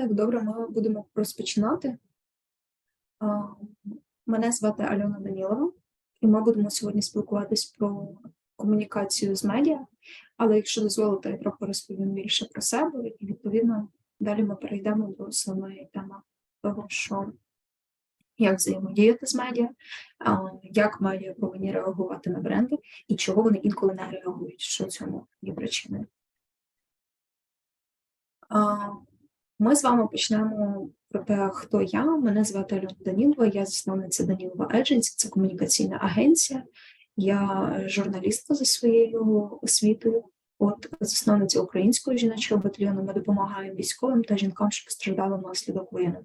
Так, добре, ми будемо розпочинати. Мене звати Альона Данілова, і ми будемо сьогодні спілкуватись про комунікацію з медіа. Але якщо дозволите, я трохи розповім більше про себе, і відповідно далі ми перейдемо до основної теми того, що як взаємодіяти з медіа, як медіа повинні реагувати на бренди і чого вони інколи не реагують, що цьому є причиною. Ми з вами почнемо про те, хто я. Мене звати Альона Данілова, я засновниця Данілова Agency, це комунікаційна агенція. Я журналістка за своєю освітою. От засновниця українського жіночого батальйону. Ми допомагаємо військовим та жінкам, що постраждали внаслідок воєнних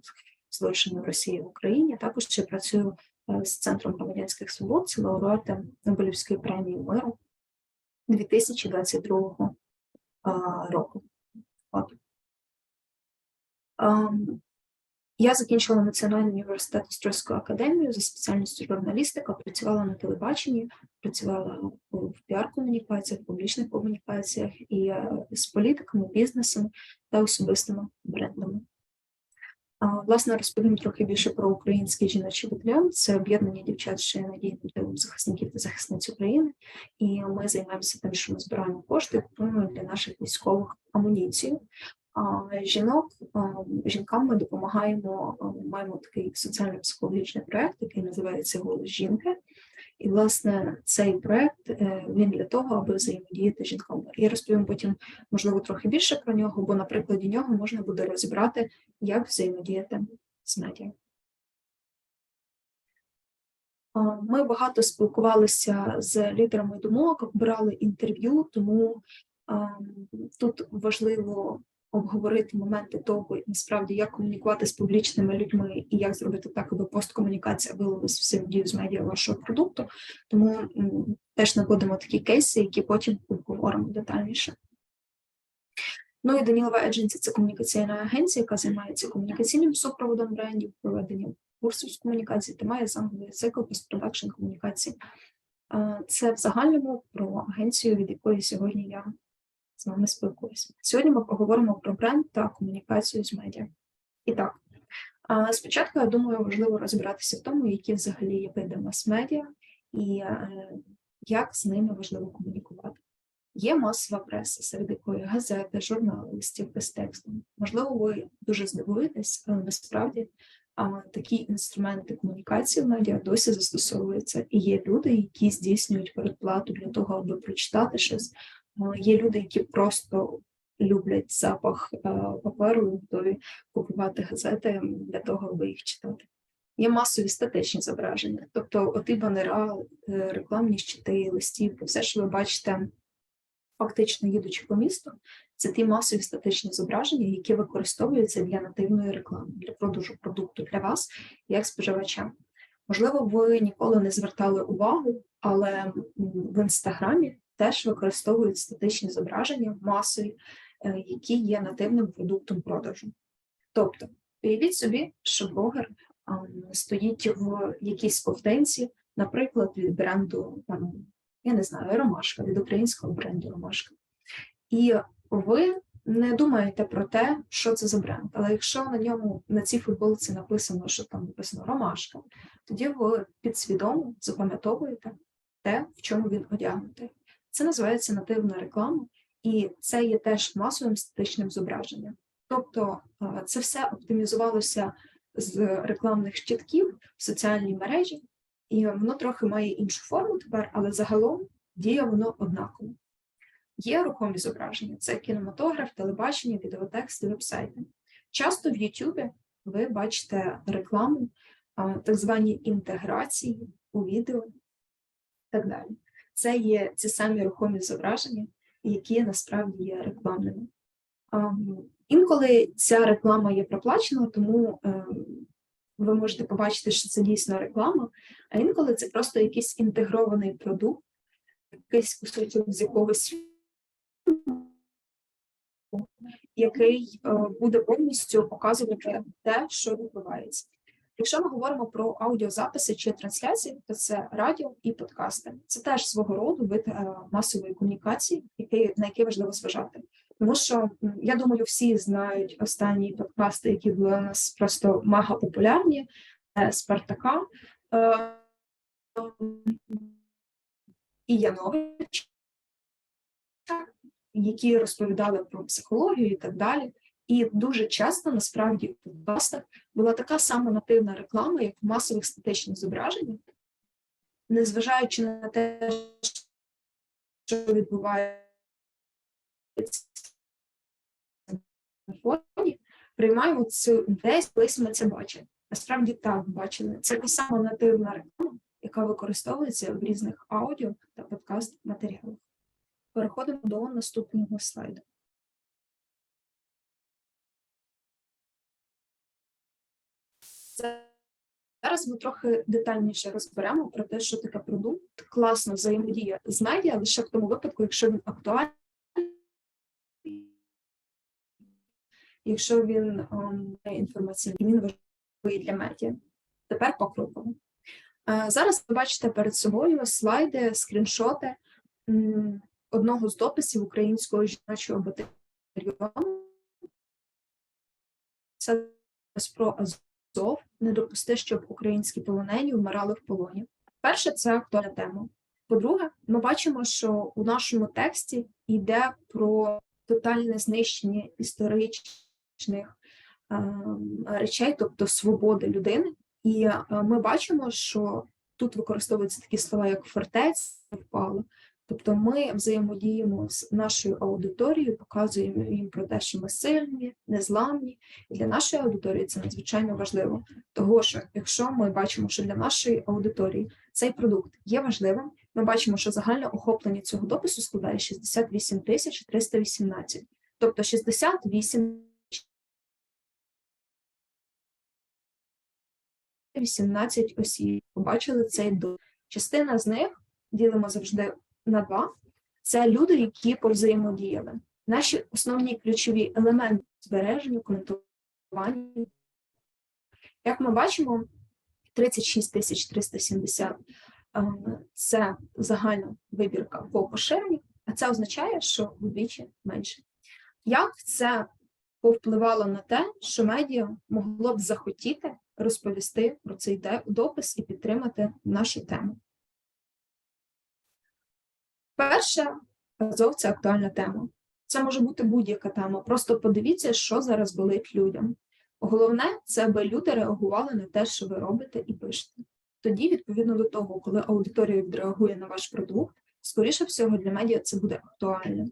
злочинів Росії в Україні. Також ще працюю е, з центром громадянських свобод, це лауреатом Нобелівської премії миру 2022 а, року. От. Я закінчила Національний університет Острозьку академію за спеціальністю журналістика, працювала на телебаченні, працювала в піар-комунікаціях, публічних комунікаціях і е, з політиками, бізнесом та особистими брендами. Власне, розповім трохи більше про український жіночий батальйон. Це об'єднання дівчат, що є надійним тилом захисників та захисниць України. І ми займаємося тим, що ми збираємо кошти, купуємо для наших військових амуніцію. Жінок жінкам ми допомагаємо. Маємо такий соціально-психологічний проект, який називається Голос жінки. І, власне, цей проект е, він для того, аби взаємодіяти з жінками. Я розповім потім, можливо, трохи більше про нього, бо на прикладі нього можна буде розібрати, як взаємодіяти з медіа. Ми багато спілкувалися з лідерами думок, брали інтерв'ю, тому тут важливо обговорити моменти того, насправді, як комунікувати з публічними людьми і як зробити так, аби посткомунікація вилилась в взаємодію з медіа вашого продукту. Тому теж наводимо такі кейси, які потім обговоримо детальніше. Ну і Данілова Agency – це комунікаційна агенція, яка займається комунікаційним супроводом брендів, проведенням курсів з комунікації та має сам цикл постпродакшн комунікації. Це в загальному про агенцію, від якої сьогодні я з вами спілкуюся. Сьогодні ми поговоримо про бренд та комунікацію з медіа. І так, спочатку, я думаю, важливо розібратися в тому, які взагалі є види мас-медіа і е, як з ними важливо комунікувати. Є масова преса, серед якої газети, журнали, листівки з текстом. Можливо, ви дуже здивуєтесь, але насправді такі інструменти комунікації в медіа досі застосовуються. І є люди, які здійснюють передплату для того, аби прочитати щось. А, Є люди, які просто люблять запах е, паперу, і готові купувати газети для того, аби їх читати. Є масові статичні зображення, тобто оті банера, е, рекламні щити, листівки, все, що ви бачите, фактично їдучи по місту, це ті масові статичні зображення, які використовуються для нативної реклами, для продажу продукту для вас, як споживача. Можливо, ви ніколи не звертали увагу, але в інстаграмі теж використовують статичні зображення масові, е, які є нативним продуктом продажу. Тобто, уявіть собі, що блогер стоїть в якійсь ковтинці, наприклад, від бренду, я не знаю, Ромашка, від українського бренду Ромашка. І ви не думаєте про те, що це за бренд. Але якщо на ньому на цій футболці написано, що там написано Ромашка, тоді ви підсвідомо запам'ятовуєте те, в чому він одягнутий. Це називається нативна реклама, і це є теж масовим статичним зображенням. Тобто е, це все оптимізувалося з рекламних щитків в соціальній мережі, і воно трохи має іншу форму тепер, але загалом діє воно однаково. Є рухомі зображення: це кінематограф, телебачення, відеотексти, вебсайти. Часто в Ютубі ви бачите рекламу, так звані інтеграції у відео і так далі. Це є ці самі рухомі зображення, які насправді є рекламними. Інколи ця реклама є проплачена, тому ем, ви можете побачити, що це дійсно реклама, а інколи це просто якийсь інтегрований продукт, якийсь кусочок з якогось який е, буде повністю показувати те, що відбувається. Якщо ми говоримо про аудіозаписи чи трансляції, то це радіо і подкасти. Це теж свого роду вид е, масової комунікації, який, на який важливо зважати. Тому що я думаю, всі знають останні подкасти, які були у нас просто мега популярні Спартака е, і Янович, які розповідали про психологію і так далі. І дуже часто насправді в подкастах була така сама нативна реклама, як в масових статичних зображеннях, незважаючи на те, що відбувається на фоні, приймаємо цю ідею, колись ми це бачили. Насправді так бачили. Це та сама нативна реклама, яка використовується в різних аудіо та подкаст матеріалах. Переходимо до наступного слайду. Зараз ми трохи детальніше розберемо про те, що таке продукт, класно взаємодія з медіа лише в тому випадку, якщо він актуальний, якщо він ем, не інформаційний, він важливий для медіа. Тепер покроково. Е, Зараз ви бачите перед собою слайди, скріншоти одного з дописів українського жіночого батальйону. Це про Азов не допусти, щоб українські полонені вмирали в полоні. Перше, це актуальна тема. По-друге, ми бачимо, що у нашому тексті йде про тотальне знищення історичних ем, речей, тобто свободи людини. І е, ми бачимо, що тут використовуються такі слова, як фортець впала. Тобто ми взаємодіємо з нашою аудиторією, показуємо їм про те, що ми сильні, незламні. І для нашої аудиторії це надзвичайно важливо. Того що, якщо ми бачимо, що для нашої аудиторії цей продукт є важливим, ми бачимо, що загальне охоплення цього допису складає 68 тисяч 318. Тобто 68 18 осіб побачили цей допис. Частина з них ділимо завжди на два. Це люди, які повзаємодіяли. Наші основні ключові елементи збереження, коментування. Як ми бачимо, 36 370 е, це загальна вибірка по поширенню, а це означає, що вдвічі менше. Як це повпливало на те, що медіа могло б захотіти розповісти про цей допис і підтримати нашу тему? Перше, Азов це актуальна тема. Це може бути будь-яка тема. Просто подивіться, що зараз болить людям. Головне, це аби люди реагували на те, що ви робите і пишете. Тоді, відповідно до того, коли аудиторія відреагує на ваш продукт, скоріше всього для медіа це буде актуальним.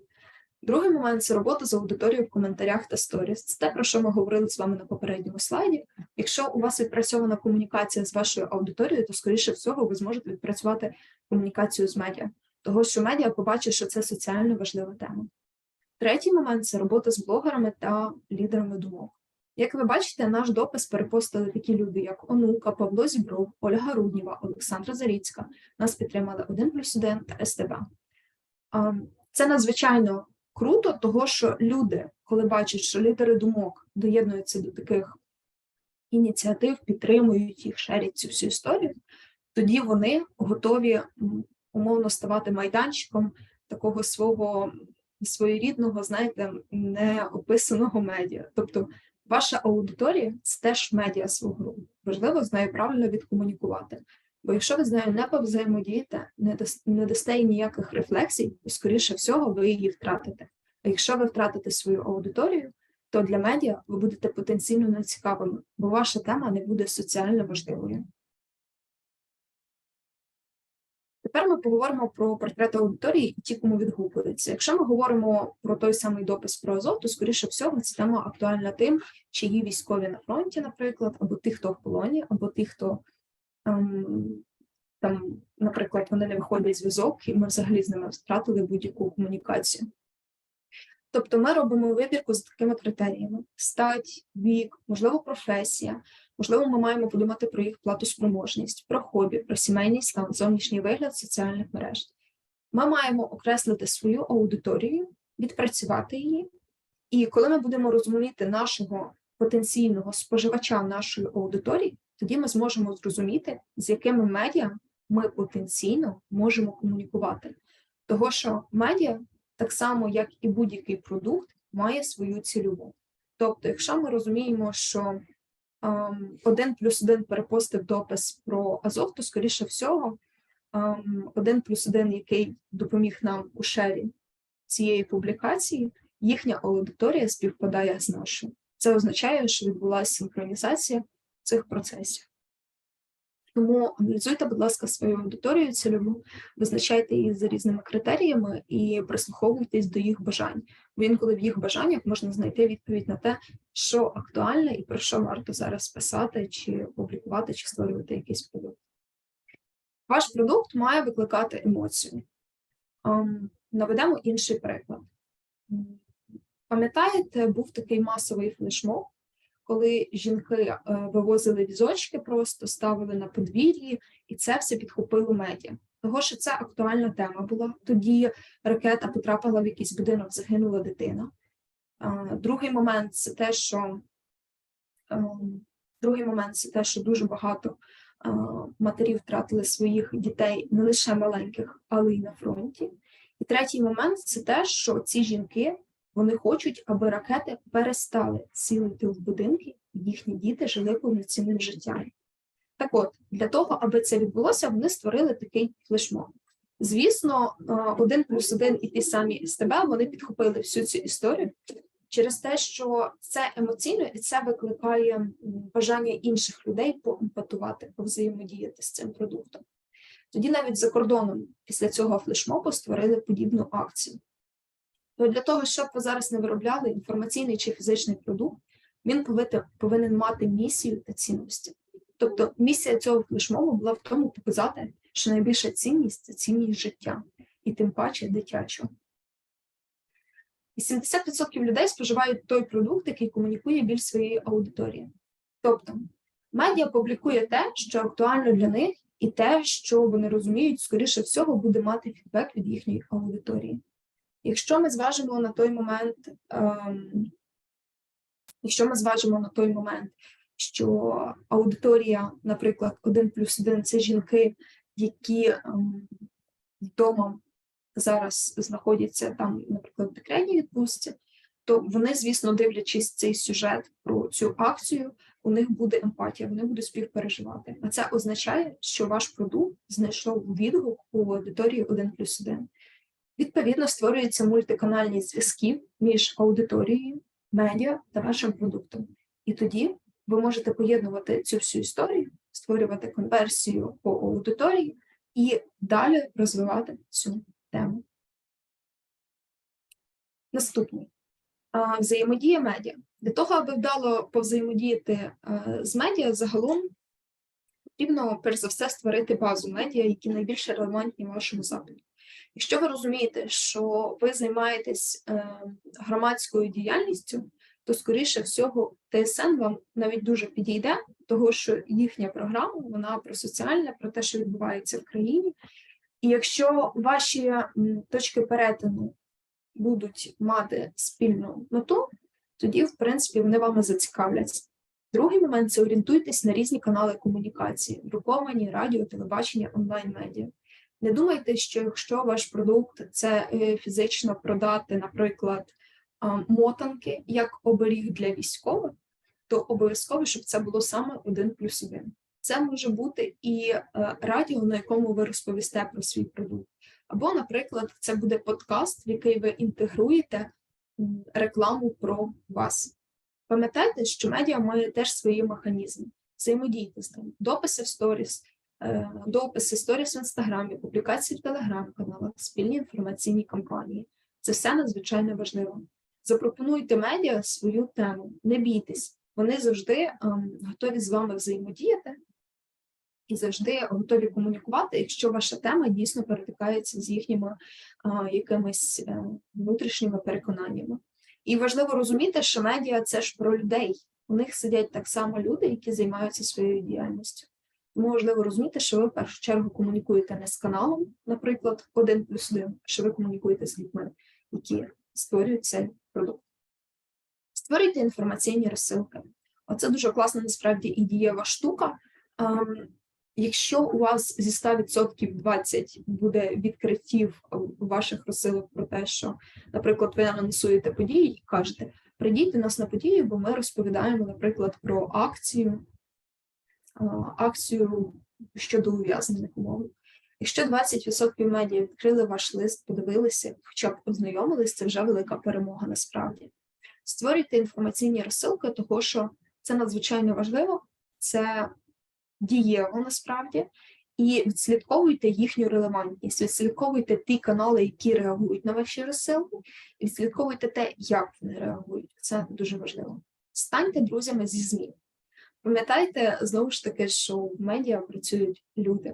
Другий момент це робота з аудиторією в коментарях та сторіс. Це те, про що ми говорили з вами на попередньому слайді. Якщо у вас відпрацьована комунікація з вашою аудиторією, то скоріше всього ви зможете відпрацювати комунікацію з медіа того, що медіа побачить, що це соціально важлива тема. Третій момент це робота з блогерами та лідерами думок. Як ви бачите, наш допис перепостили такі люди, як Онука, Павло Зібров, Ольга Рудніва, Олександра Заріцька. Нас підтримали 1 плюс 1 та СТБ. Це надзвичайно круто, того що люди, коли бачать, що лідери думок доєднуються до таких ініціатив, підтримують їх, шерять цю всю історію, тоді вони готові умовно ставати майданчиком такого свого своєрідного, знаєте, неописаного медіа. Тобто, ваша аудиторія це теж медіа свого роду. Важливо з нею правильно відкомунікувати. Бо якщо ви з нею не повзаємодієте, не дас- не дасте їй ніяких рефлексій, то скоріше всього ви її втратите. А якщо ви втратите свою аудиторію, то для медіа ви будете потенційно нецікавими, бо ваша тема не буде соціально важливою. Тепер ми поговоримо про портрет аудиторії і ті, кому відгукується. Якщо ми говоримо про той самий допис про Азов, то скоріше всього ця тема актуальна тим, чиї військові на фронті, наприклад, або тих, хто в полоні, або тих, хто ем, там, наприклад, вони не виходять зв'язок, і ми взагалі з ними втратили будь-яку комунікацію. Тобто ми робимо вибірку з такими критеріями: стать, вік, можливо, професія, можливо, ми маємо подумати про їх платоспроможність, про хобі, про сімейний стан, зовнішній вигляд соціальних мереж. Ми маємо окреслити свою аудиторію, відпрацювати її. І коли ми будемо розуміти нашого потенційного споживача нашої аудиторії, тоді ми зможемо зрозуміти, з якими медіа ми потенційно можемо комунікувати. Того, що медіа так само як і будь-який продукт, має свою цільову. Тобто, якщо ми розуміємо, що один плюс один перепостив допис про Азов, то скоріше всього, ем, один плюс один, який допоміг нам у шері цієї публікації, їхня аудиторія співпадає з нашою. Це означає, що відбулася синхронізація цих процесів. Тому аналізуйте, будь ласка, свою аудиторію цільову, визначайте її за різними критеріями і прислуховуйтесь до їх бажань. Бо інколи в їх бажаннях можна знайти відповідь на те, що актуальне і про що варто зараз писати, чи публікувати, чи створювати якийсь продукт. Ваш продукт має викликати емоцію. Ем, Наведемо інший приклад. Пам'ятаєте, був такий масовий флешмоб, коли жінки е, вивозили візочки, просто ставили на подвір'ї, і це все підхопило медіа. Того, що це актуальна тема була. Тоді ракета потрапила в якийсь будинок, загинула дитина. Е, Другий момент це те, що ем, другий момент це те, що дуже багато е, матерів втратили своїх дітей не лише маленьких, але й на фронті. І третій момент це те, що ці жінки вони хочуть, аби ракети перестали цілити в будинки, і їхні діти жили повноцінним життям. Так от, для того, аби це відбулося, вони створили такий флешмоб. Звісно, е, один плюс один і ті самі СТБ вони підхопили всю цю історію через те, що це емоційно і це викликає бажання інших людей поемпатувати, повзаємодіяти з цим продуктом. Тоді навіть за кордоном після цього флешмобу створили подібну акцію. То для того, щоб ви зараз не виробляли інформаційний чи фізичний продукт, він повинен, мати місію та цінності. Тобто місія цього флешмобу була в тому показати, що найбільша цінність це цінність життя, і тим паче дитячого. І 70% людей споживають той продукт, який комунікує більш своєї аудиторії. Тобто, медіа публікує те, що актуально для них, і те, що вони розуміють, скоріше всього, буде мати фідбек від їхньої аудиторії. Якщо ми зважимо на той момент, ем, якщо ми зважимо на той момент, що аудиторія, наприклад, 1 плюс 1 – це жінки, які ем, вдома зараз знаходяться там, наприклад, в декретній відпустці, то вони, звісно, дивлячись цей сюжет про цю акцію, у них буде емпатія, вони будуть співпереживати. А це означає, що ваш продукт знайшов відгук у аудиторії 1 плюс 1. Відповідно, створюються мультиканальні зв'язки між аудиторією, медіа та вашим продуктом. І тоді ви можете поєднувати цю всю історію, створювати конверсію по аудиторії і далі розвивати цю тему. Наступний взаємодія медіа. Для того, аби вдало повзаємодіяти е, з медіа, загалом потрібно перш за все створити базу медіа, які найбільше релевантні вашому запиту. Якщо ви розумієте, що ви займаєтесь е, громадською діяльністю, то скоріше всього ТСН вам навіть дуже підійде, того що їхня програма вона про соціальне, про те, що відбувається в країні. І якщо ваші точки перетину будуть мати спільну мету, тоді, в принципі, вони вами зацікавляться. Другий момент це орієнтуйтесь на різні канали комунікації: друковані, радіо, телебачення, онлайн-медіа. Не думайте, що якщо ваш продукт це е, фізично продати, наприклад, мотанки як оберіг для військових, то обов'язково, щоб це було саме один плюс один. Це може бути і е, радіо, на якому ви розповісте про свій продукт. Або, наприклад, це буде подкаст, в який ви інтегруєте рекламу про вас. Пам'ятайте, що медіа має теж свої механізми. Взаємодійте з ним. Дописи в сторіс, дописи сторіс в інстаграмі, публікації в телеграм-каналах, спільні інформаційні кампанії. Це все надзвичайно важливо. Запропонуйте медіа свою тему, не бійтесь, вони завжди ем, готові з вами взаємодіяти і завжди готові комунікувати, якщо ваша тема дійсно перетикається з їхніми а, якимись е, внутрішніми переконаннями. І важливо розуміти, що медіа це ж про людей. У них сидять так само люди, які займаються своєю діяльністю. Тому важливо розуміти, що ви в першу чергу комунікуєте не з каналом, наприклад, один плюс один, що ви комунікуєте з людьми, які створюють цей продукт. Створюйте інформаційні розсилки. Оце дуже класна насправді і дієва штука. Ем, Якщо у вас зі 100% 20 буде відкриттів ваших розсилок про те, що, наприклад, ви анонсуєте події і кажете, прийдіть до нас на подію, бо ми розповідаємо, наприклад, про акцію, акцію щодо ув'язнених умов. Якщо 20% медіа відкрили ваш лист, подивилися, хоча б ознайомились, це вже велика перемога насправді. Створюйте інформаційні розсилки, того що це надзвичайно важливо, це дієво насправді, і відслідковуйте їхню релевантність, відслідковуйте ті канали, які реагують на ваші розсилки, і відслідковуйте те, як вони реагують. Це дуже важливо. Станьте друзями зі ЗМІ. Пам'ятайте знову ж таки, що в медіа працюють люди,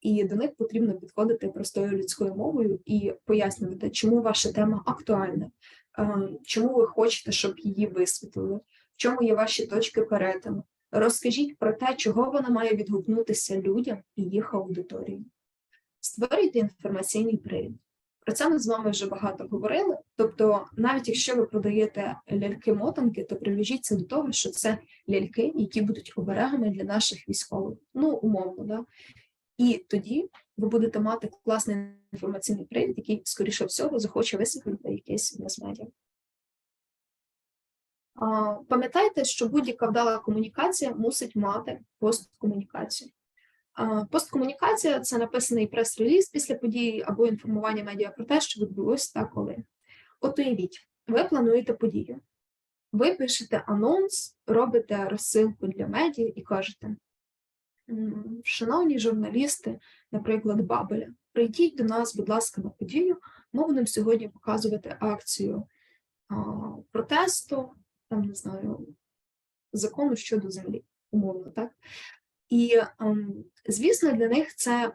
і до них потрібно підходити простою людською мовою і пояснювати, чому ваша тема актуальна, чому ви хочете, щоб її висвітлили, в чому є ваші точки перетину. Розкажіть про те, чого вона має відгукнутися людям і їх аудиторії. Створюйте інформаційний привід. Про це ми з вами вже багато говорили. Тобто, навіть якщо ви продаєте ляльки-мотанки, то прив'яжіться до того, що це ляльки, які будуть оберегами для наших військових. Ну, умовно, да? І тоді ви будете мати класний інформаційний привід, який, скоріше всього, захоче висвітлити якесь мас-медіа. Пам'ятайте, що будь-яка вдала комунікація мусить мати посткомунікацію. Посткомунікація це написаний прес-реліз після події або інформування медіа про те, що відбулося та коли. От уявіть, ви плануєте подію. Ви пишете анонс, робите розсилку для медіа і кажете: шановні журналісти, наприклад, Бабеля, прийдіть до нас, будь ласка, на подію. Ми будемо сьогодні показувати акцію а, протесту, там не знаю, закону щодо землі, умовно, так? І, ем, звісно, для них це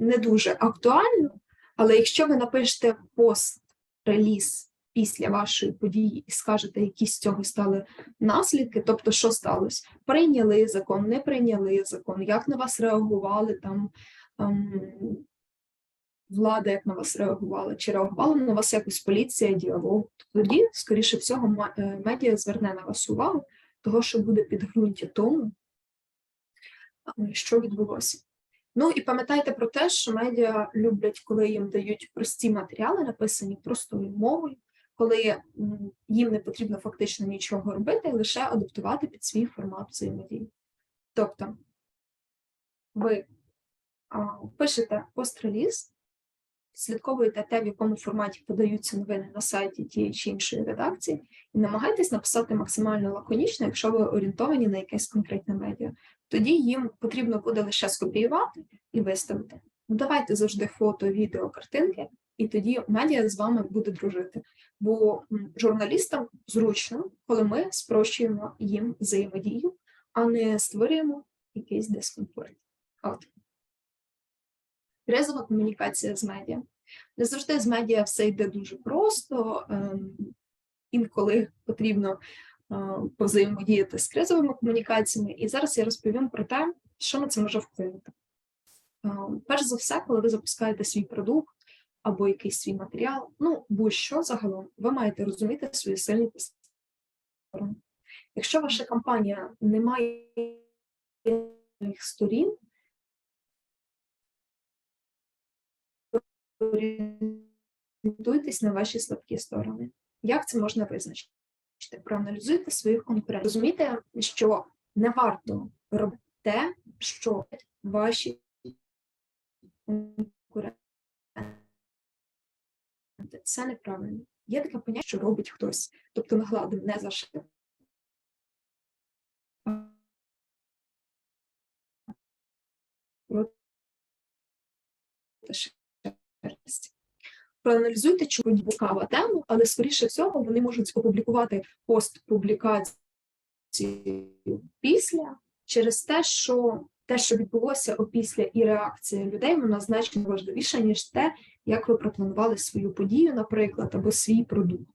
не дуже актуально, але якщо ви напишете пост-реліз після вашої події і скажете, які з цього стали наслідки, тобто, що сталося? Прийняли закон, не прийняли закон, як на вас реагували там. ем, Влада як на вас реагувала, чи реагувала на вас якось поліція, діалог, тоді, скоріше всього, е, медіа зверне на вас увагу, того, що буде підґрунтя тому, що відбулося. Ну і пам'ятайте про те, що медіа люблять, коли їм дають прості матеріали, написані простою мовою, коли їм не потрібно фактично нічого робити, лише адаптувати під свій формат взаємодії. Тобто ви пишете пост-реліз, слідковуєте те, в якому форматі подаються новини на сайті тієї чи іншої редакції, і намагайтесь написати максимально лаконічно, якщо ви орієнтовані на якесь конкретне медіа. Тоді їм потрібно буде лише скопіювати і виставити. Ну, давайте завжди фото, відео, картинки, і тоді медіа з вами буде дружити. Бо журналістам зручно, коли ми спрощуємо їм взаємодію, а не створюємо якийсь дискомфорт. От. Кризова комунікація з медіа. Не завжди з медіа все йде дуже просто. ем, Інколи потрібно е, повзаємодіяти з кризовими комунікаціями. І зараз я розповім про те, що на це може вплинути. Е, Перш за все, коли ви запускаєте свій продукт або якийсь свій матеріал, ну будь-що загалом, ви маєте розуміти свої сильні сторони. Якщо ваша компанія не має сторін, орієнтуйтесь на ваші слабкі сторони. Як це можна визначити? Проаналізуйте своїх конкурентів. Розумійте, що не варто робити те, що ваші конкуренти. Це неправильно. Є таке поняття, що робить хтось. Тобто нагладив не за що. Проаналізуйте, чому цікава тема, але скоріше всього вони можуть опублікувати пост публікації після через те, що те, що відбулося опісля і реакція людей, вона значно важливіша, ніж те, як ви пропланували свою подію, наприклад, або свій продукт.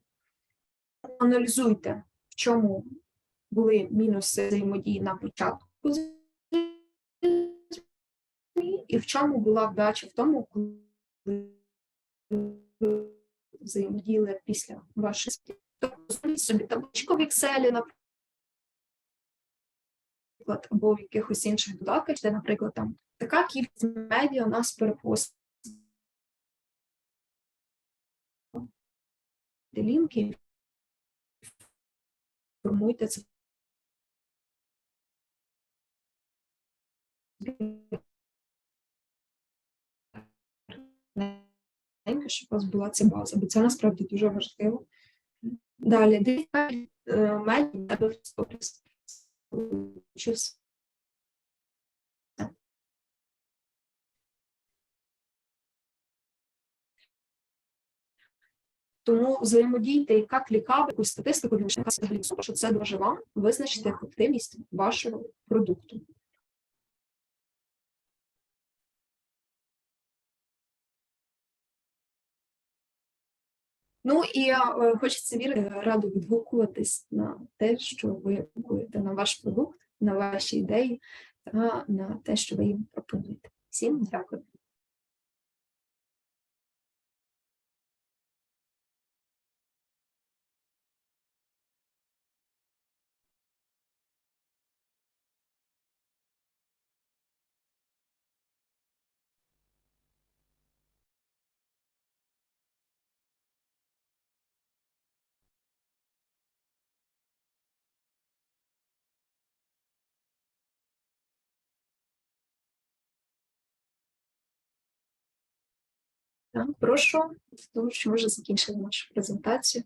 Аналізуйте, в чому були мінуси взаємодії на початку і в чому була вдача в тому, взаємодіяли після зробіть собі табличку в Excel, наприклад, або в якихось інших додатках, де, наприклад, там така кількість медіа нас перепостить. Лінки, формуйте це. Щоб у вас була ця база, бо це насправді дуже важливо. Далі, дивіться е, медіа. Тому взаємодійте, яка клікава, якусь статистику для що це дуже вам визначити ефективність вашого продукту. Ну і е, хочеться вірити, радо відгукуватись на те, що ви будете на ваш продукт, на ваші ідеї та на те, що ви їм пропонуєте. Всім дякую. Прошу, тому що вже закінчили нашу презентацію.